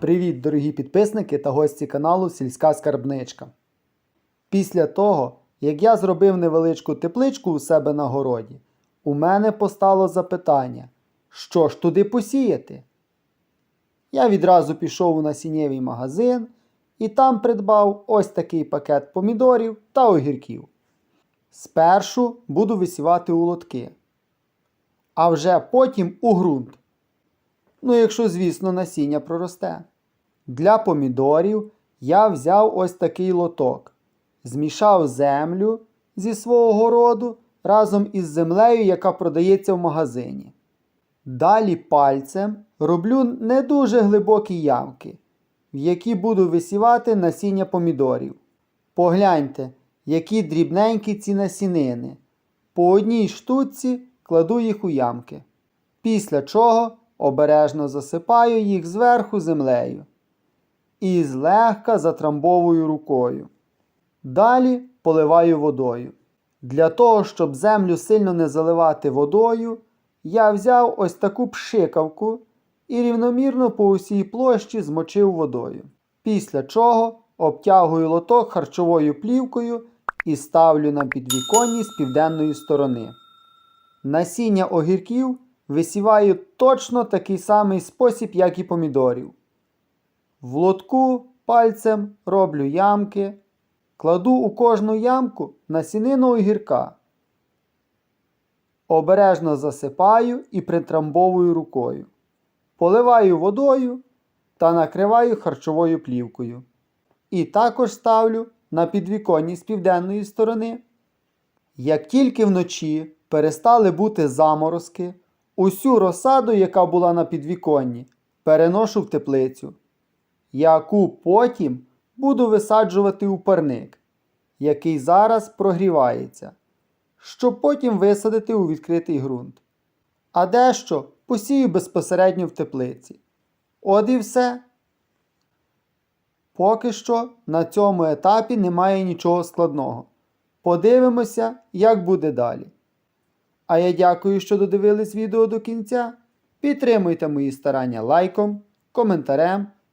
Привіт, дорогі підписники та гості каналу Сільська Скарбничка. Після того, як я зробив невеличку тепличку у себе на городі, у мене постало запитання, що ж туди посіяти? Я відразу пішов у насіннєвий магазин і там придбав ось такий пакет помідорів та огірків. Спершу буду висівати у лотки, а вже потім у ґрунт. Ну, якщо, звісно, насіння проросте. Для помідорів я взяв ось такий лоток, змішав землю зі свого городу разом із землею, яка продається в магазині. Далі пальцем роблю не дуже глибокі ямки, в які буду висівати насіння помідорів. Погляньте, які дрібненькі ці насінини. По одній штуці кладу їх у ямки. Після чого обережно засипаю їх зверху землею і злегка затрамбовую рукою. Далі поливаю водою. Для того, щоб землю сильно не заливати водою, я взяв ось таку пшикавку і рівномірно по усій площі змочив водою. Після чого обтягую лоток харчовою плівкою і ставлю на підвіконні з південної сторони. Насіння огірків висіваю точно такий самий спосіб, як і помідорів. В лотку пальцем роблю ямки, кладу у кожну ямку насінину огірка. Обережно засипаю і притрамбовую рукою. Поливаю водою та накриваю харчовою плівкою. І також ставлю на підвіконні з південної сторони. Як тільки вночі перестали бути заморозки, усю розсаду, яка була на підвіконні, переношу в теплицю, яку потім буду висаджувати у парник, який зараз прогрівається, щоб потім висадити у відкритий ґрунт. А дещо посію безпосередньо в теплиці. От і все. Поки що на цьому етапі немає нічого складного. Подивимося, як буде далі. А я дякую, що додивились відео до кінця. Підтримуйте мої старання лайком, коментарем,